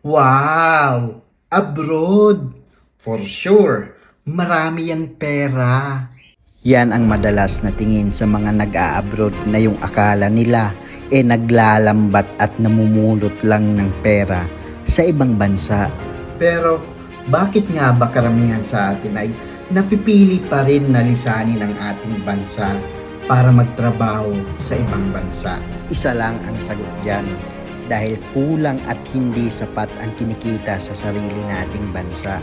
Wow! Abroad! For sure, marami yan pera. Yan ang madalas na tingin sa mga nag-a-abroad na yung akala nila e naglalambat at namumulot lang ng pera sa ibang bansa. Pero bakit nga ba karamihan sa atin ay napipili pa rin na lisanin ang ating bansa para magtrabaho sa ibang bansa? Isa lang ang sagot dyan dahil kulang at hindi sapat ang kinikita sa sarili nating bansa.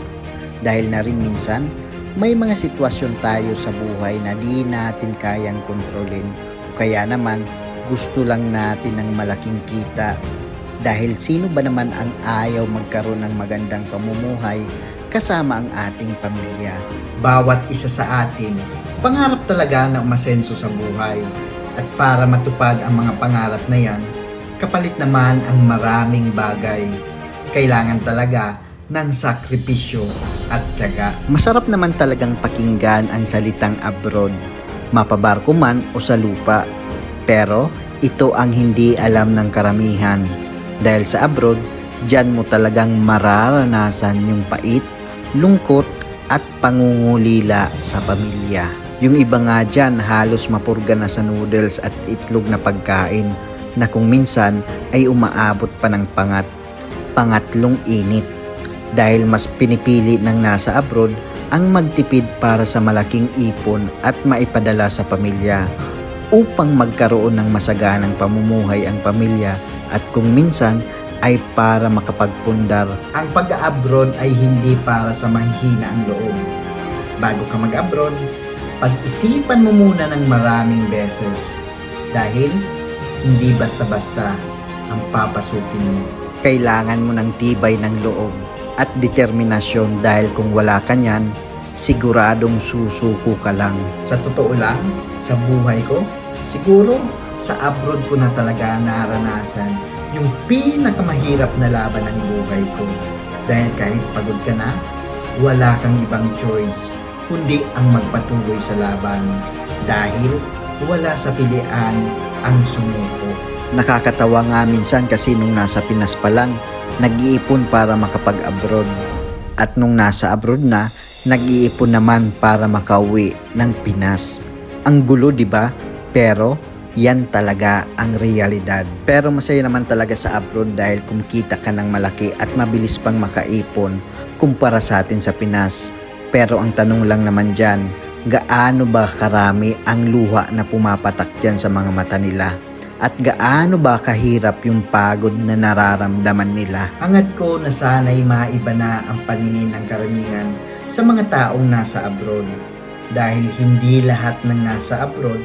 Dahil na rin minsan, may mga sitwasyon tayo sa buhay na di natin kayang kontrolin kaya naman gusto lang natin ng malaking kita. Dahil sino ba naman ang ayaw magkaroon ng magandang pamumuhay kasama ang ating pamilya? Bawat isa sa atin, pangarap talaga na umasenso sa buhay. At para matupad ang mga pangarap na yan, kapalit naman ang maraming bagay. Kailangan talaga ng sakripisyo at tiyaga. Masarap naman talagang pakinggan ang salitang abroad, mapabarko man o sa lupa. Pero ito ang hindi alam ng karamihan. Dahil sa abroad, dyan mo talagang mararanasan yung pait, lungkot at pangungulila sa pamilya. Yung iba nga dyan halos mapurga na sa noodles at itlog na pagkain na kung minsan ay umaabot pa ng pangat, pangatlong init dahil mas pinipili ng nasa abroad ang magtipid para sa malaking ipon at maipadala sa pamilya upang magkaroon ng masaganang pamumuhay ang pamilya at kung minsan ay para makapagpundar. Ang pag-abroad ay hindi para sa mahihina ang loob. Bago ka mag-abroad, pag-isipan mo muna ng maraming beses dahil hindi basta-basta ang papasukin mo. Kailangan mo ng tibay ng loob at determinasyon dahil kung wala ka niyan, siguradong susuko ka lang. Sa totoo lang, sa buhay ko, siguro sa abroad ko na talaga naranasan yung pinakamahirap na laban ng buhay ko. Dahil kahit pagod ka na, wala kang ibang choice kundi ang magpatuloy sa laban. Dahil wala sa pilian ang sumuko. Nakakatawa nga minsan kasi nung nasa Pinas pa lang, nag-iipon para makapag-abroad. At nung nasa abroad na, nag-iipon naman para makauwi ng Pinas. Ang gulo, di ba? Pero yan talaga ang realidad. Pero masaya naman talaga sa abroad dahil kumikita ka ng malaki at mabilis pang makaipon kumpara sa atin sa Pinas. Pero ang tanong lang naman dyan, gaano ba karami ang luha na pumapatak dyan sa mga mata nila? At gaano ba kahirap yung pagod na nararamdaman nila? Angat ko na sana'y maiba na ang paningin ng karamihan sa mga taong nasa abroad. Dahil hindi lahat ng nasa abroad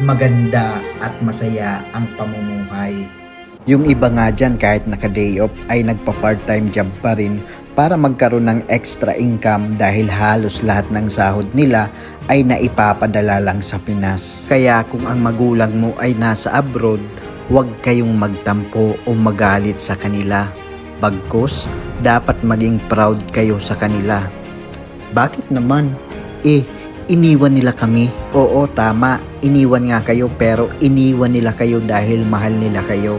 maganda at masaya ang pamumuhay. Yung iba nga dyan kahit naka-day off ay nagpa-part-time job pa rin para magkaroon ng extra income dahil halos lahat ng sahod nila ay naipapadala lang sa Pinas. Kaya kung ang magulang mo ay nasa abroad, huwag kayong magtampo o magalit sa kanila. Bagkus, dapat maging proud kayo sa kanila. Bakit naman? Eh, iniwan nila kami. Oo, tama. Iniwan nga kayo pero iniwan nila kayo dahil mahal nila kayo.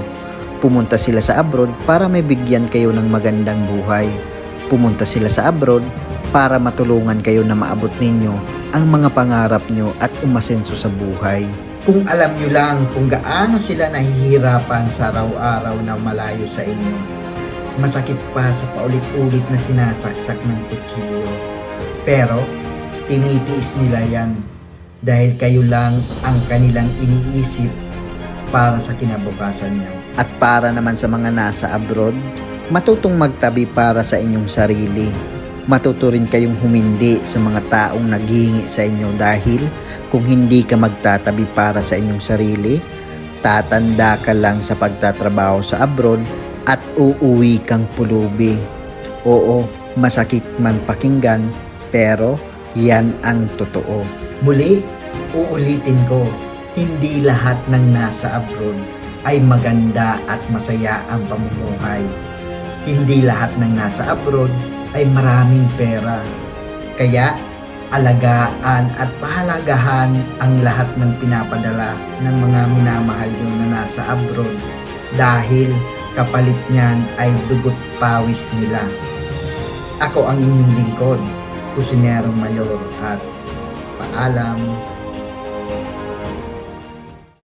Pumunta sila sa abroad para may bigyan kayo ng magandang buhay. Pumunta sila sa abroad para matulungan kayo na maabot ninyo ang mga pangarap nyo at umasenso sa buhay. Kung alam nyo lang kung gaano sila nahihirapan sa araw-araw na malayo sa inyo, masakit pa sa paulit-ulit na sinasaksak ng kutsilyo. Pero, tinitiis nila yan dahil kayo lang ang kanilang iniisip para sa kinabukasan niyo. At para naman sa mga nasa abroad, matutong magtabi para sa inyong sarili. Matuto rin kayong humindi sa mga taong naghihingi sa inyo dahil kung hindi ka magtatabi para sa inyong sarili, tatanda ka lang sa pagtatrabaho sa abroad at uuwi kang pulubi. Oo, masakit man pakinggan, pero yan ang totoo. Muli, uulitin ko, hindi lahat ng nasa abroad ay maganda at masaya ang pamumuhay. Hindi lahat ng nasa abroad ay maraming pera. Kaya, alagaan at pahalagahan ang lahat ng pinapadala ng mga minamahal nyo na nasa abroad dahil kapalit niyan ay dugot pawis nila. Ako ang inyong lingkod, Kusinerong Mayor at paalam